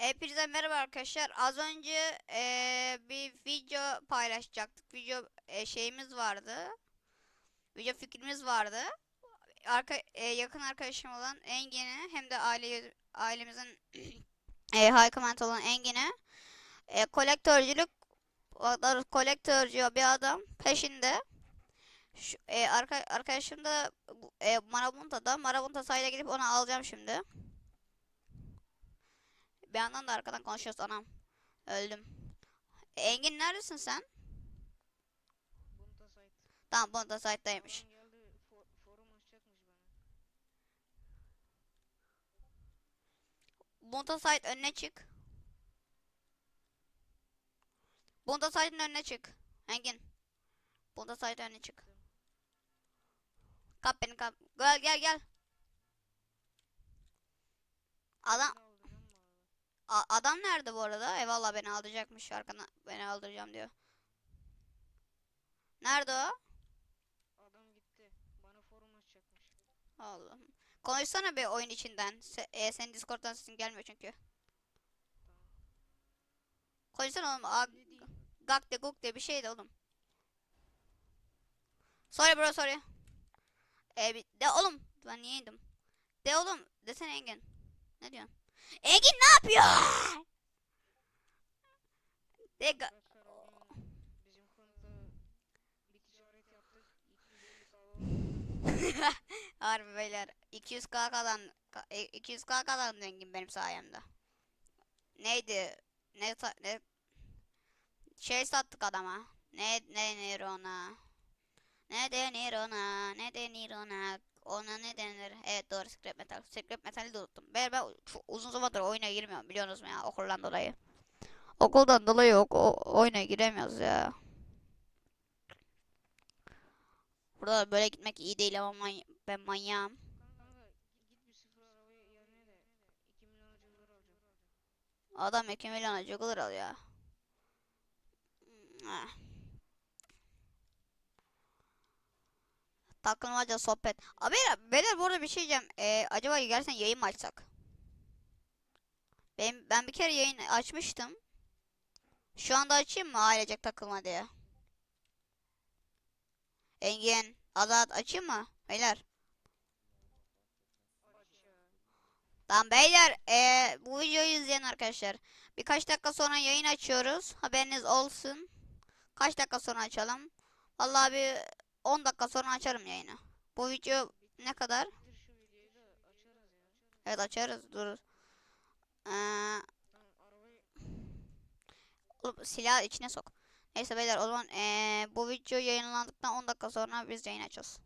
Hepinize merhaba arkadaşlar. Az önce eee, bir video paylaşacaktık. Video eee, şeyimiz vardı. Video fikrimiz vardı. Arka, eee, yakın arkadaşım olan Engin'e hem de aile ailemizin eee high command olan Engin'e eee kolektörcülük kolektörcü bir adam peşinde. Şu, eee, arka, arkadaşım da eee Marabunta'da. Marabunta sahile gidip onu alacağım şimdi. Yandan da arkadan konuşuyoruz anam. Öldüm. Engin neredesin sen? Bunta site. Tamam Bonta site'daymış. For, site önüne çık. Bonta site'ın önüne çık. Engin. Bonta site önüne çık. Kap beni kap. Gel gel gel. Adam Beni aldıracağım bu arada. A- adam nerede bu arada? Eyvallah beni aldıracakmış arkana beni aldıracağım diyor. Nerede o? Adam gitti. Bana forum açacakmış. Allah'ım. Konuşsana bir oyun içinden. Se e, senin Discord'dan sesin gelmiyor çünkü. Konuşsana oğlum. Gak de guk de bir şey de oğlum. Sorry bro sorry. E, de oğlum. Ben niye indim? De oğlum. Desene Engin. Ne diyorsun? Engin ne yapıyor? De ga- Arkadaşlar bugün bizim konuda bir ticaret yaptık. 250 sağlam. Harbi beyler 200k kazan ka- e, 200k kazandı Engin benim sayemde. Neydi? Ne ne şey sattık adama. Ne ne denir ona? Ne denir ona? Ne denir ona? Ona ne denir? Evet doğru scrap metal. Scrap metali de unuttum. Ben, ben çok uzun zamandır oyuna girmiyorum biliyorsunuz ya okuldan dolayı. Okuldan dolayı ok oyuna giremiyoruz ya. Burada böyle gitmek iyi değil ama many- ben manyağım. Kanka git bir sıfır arabaya yerine de 2 milyon acılar alacağım. Adam 2 milyon jugular alıyor. Ah. Takılmaca sohbet. Abi beyler bu arada bir şey diyeceğim. Ee, acaba gerçekten yayın mı açsak? Ben, ben bir kere yayın açmıştım. Şu anda açayım mı ailecek takılma diye? Engin, Azat açayım mı? Beyler. Tamam beyler eee, bu videoyu izleyen arkadaşlar birkaç dakika sonra yayın açıyoruz haberiniz olsun kaç dakika sonra açalım vallahi bir 10 dakika sonra açarım yayını. Bu video ne kadar? Evet açarız dur. Eee, Tamam arabayı oğlum, silahı içine sok. Neyse beyler o zaman eee, bu video yayınlandıktan 10 dakika sonra biz yayın açacağız